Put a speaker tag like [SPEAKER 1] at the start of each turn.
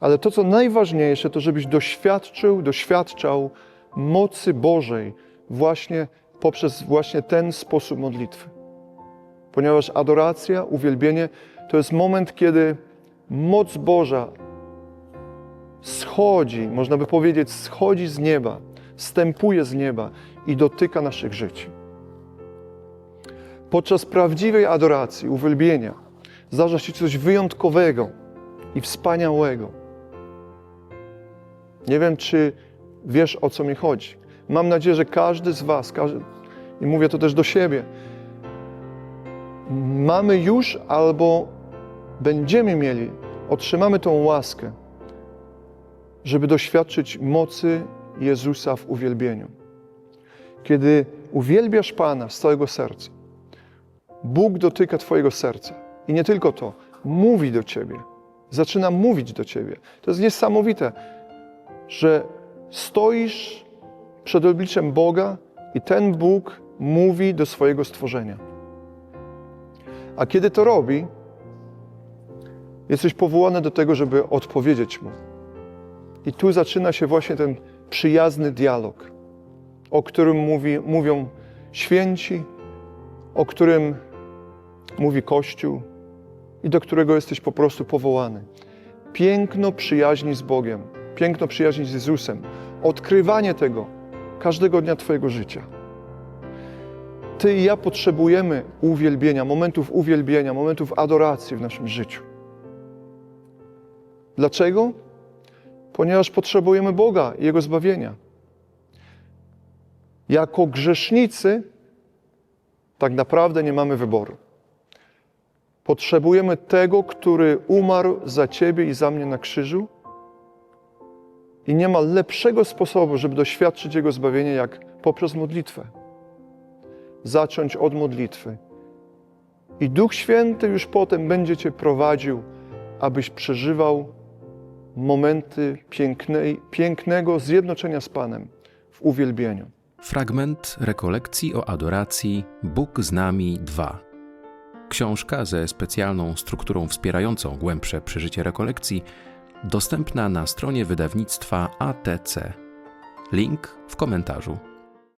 [SPEAKER 1] Ale to, co najważniejsze, to żebyś doświadczył, doświadczał mocy Bożej właśnie poprzez właśnie ten sposób modlitwy. Ponieważ adoracja, uwielbienie to jest moment, kiedy moc Boża schodzi, można by powiedzieć, schodzi z nieba, stępuje z nieba i dotyka naszych żyć. Podczas prawdziwej adoracji, uwielbienia, zdarza się coś wyjątkowego i wspaniałego. Nie wiem, czy wiesz, o co mi chodzi. Mam nadzieję, że każdy z Was, każdy, i mówię to też do siebie, mamy już albo będziemy mieli, otrzymamy tą łaskę, żeby doświadczyć mocy Jezusa w uwielbieniu. Kiedy uwielbiasz Pana z całego serca, Bóg dotyka Twojego serca. I nie tylko to, mówi do Ciebie, zaczyna mówić do Ciebie. To jest niesamowite, że stoisz przed obliczem Boga i ten Bóg mówi do swojego stworzenia. A kiedy to robi, jesteś powołany do tego, żeby odpowiedzieć Mu. I tu zaczyna się właśnie ten przyjazny dialog, o którym mówi, mówią święci, o którym mówi Kościół i do którego jesteś po prostu powołany. Piękno przyjaźni z Bogiem, piękno przyjaźni z Jezusem, odkrywanie tego każdego dnia Twojego życia. Ty i ja potrzebujemy uwielbienia, momentów uwielbienia, momentów adoracji w naszym życiu. Dlaczego? Ponieważ potrzebujemy Boga i Jego zbawienia. Jako grzesznicy tak naprawdę nie mamy wyboru. Potrzebujemy tego, który umarł za Ciebie i za mnie na krzyżu. I nie ma lepszego sposobu, żeby doświadczyć Jego zbawienia, jak poprzez modlitwę. Zacząć od modlitwy. I Duch Święty już potem będzie Cię prowadził, abyś przeżywał momenty pięknej, pięknego zjednoczenia z Panem w uwielbieniu.
[SPEAKER 2] Fragment rekolekcji o adoracji Bóg z nami 2. Książka ze specjalną strukturą wspierającą głębsze przeżycie rekolekcji dostępna na stronie wydawnictwa ATC. Link w komentarzu.